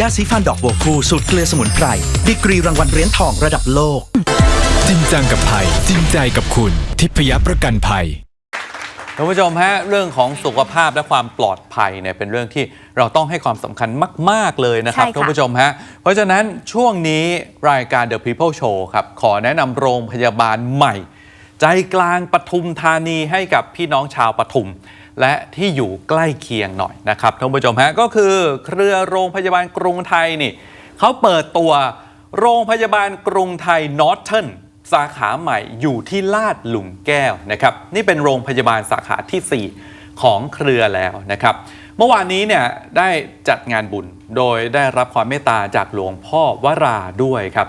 ยาสีฟันดอกบัวคู่สูตรเกลือสมุนไพรดีกรีรางวัลเหรียญทองระดับโลก จริงจังกับภัย จริงใจกับคุณ ทิพยประกันภัย ท่านผู้ชมฮะเรื่องของสุขภาพและความปลอดภัยเนี่ยเป็นเรื่องที่เราต้องให้ความสำคัญมาก ๆ เลยนะครับใช่ค่ะ ท่านผู้ชมฮะเพราะฉะนั้นช่วงนี้รายการ The People Show ครับขอแนะนำโรงพยาบาลใหม่ ใจกลางปทุมธานีให้กับพี่น้องชาวปทุม และที่อยู่ใกล้เคียงหน่อยนะครับท่านผู้ชมฮะก็คือเครือโรงพยาบาลกรุงไทยนี่เขาเปิดตัวโรงพยาบาลกรุงไทยนอร์ทเทิร์นสาขาใหม่อยู่ที่ลาดหลุมแก้วนะครับ นี่เป็นโรงพยาบาลสาขาทีสี่ 4 ของเครือแล้วนะครับ เมื่อวานนี้เนี่ยได้จัดงานบุญโดยได้รับความเมตตาจากหลวงพ่อวราด้วยครับ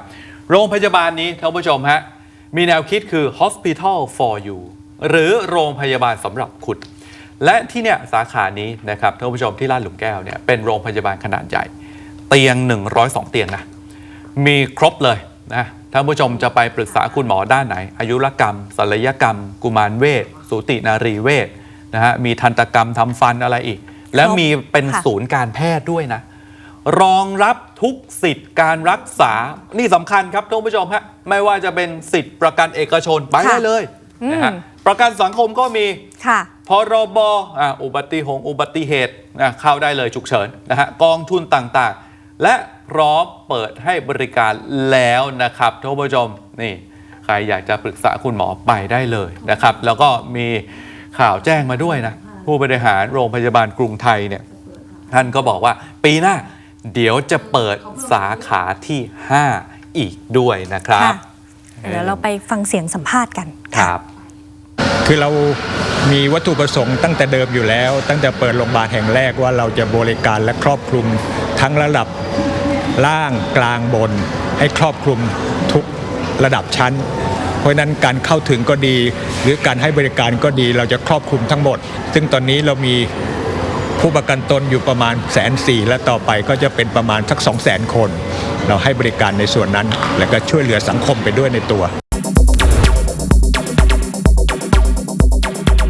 โรงพยาบาลนี้ท่านผู้ชมฮะมีแนวคิดคือ hospital for you หรือโรงพยาบาลสำหรับคุณ และที่เนี่ยสาขานี้นะครับท่านผู้ชมที่ลาดหลุมแก้วเนี่ยเป็นโรงพยาบาลขนาดใหญ่ เตียง 102 เตียงนะมีครบเลยนะท่านผู้ชมจะไปปรึกษาคุณหมอด้านไหน อายุรกรรมศัลยกรรม กุมารเวชสูตินารีเวชนะฮะมีทันตกรรมทำฟันอะไรอีก แล้วมีเป็นค่ะศูนย์การแพทย์ด้วยนะ รองรับทุกสิทธิ์การรักษานี่สำคัญครับท่านผู้ชมฮะไม่ว่าจะเป็นสิทธิ์ประกันเอกชนไปได้เลยนะฮะประกันสังคมก็มีค่ะ พรบอะอุบัติหงอุบัติเหตุอะเข้าได้เลยฉุกเฉินนะฮะกองทุนต่างๆ และพร้อมเปิดให้บริการแล้วนะครับท่านผู้ชมนี่ใครอยากจะปรึกษาคุณหมอไปได้เลยนะครับ แล้วก็มีข่าวแจ้งมาด้วยนะ ผู้บริหารโรงพยาบาลกรุงไทยเนี่ยท่านก็บอกว่าปีหน้า เดี๋ยวจะเปิดสาขาที่ 5 อีกด้วยนะครับค่ะเดี๋ยวเราไปฟังเสียงสัมภาษณ์กันครับ คือเรา มีวัตถุประสงค์ตั้งแต่เดิมอยู่แล้ว ตั้งแต่เปิดโรงพยาบาลแห่งแรกว่าเราจะบริการและครอบคลุมทั้งระดับล่างกลางบน ให้ครอบคลุมทุกระดับชั้น เพราะนั้นการเข้าถึงก็ดี หรือการให้บริการก็ดีเราจะครอบคลุมทั้งหมด ซึ่งตอนนี้เรามีผู้ประกันตนอยู่ประมาณแสนสี่และต่อไปก็จะเป็นประมาณสักสองแสนคน เราให้บริการในส่วนนั้น แล้วก็ช่วยเหลือสังคมไปด้วยในตัว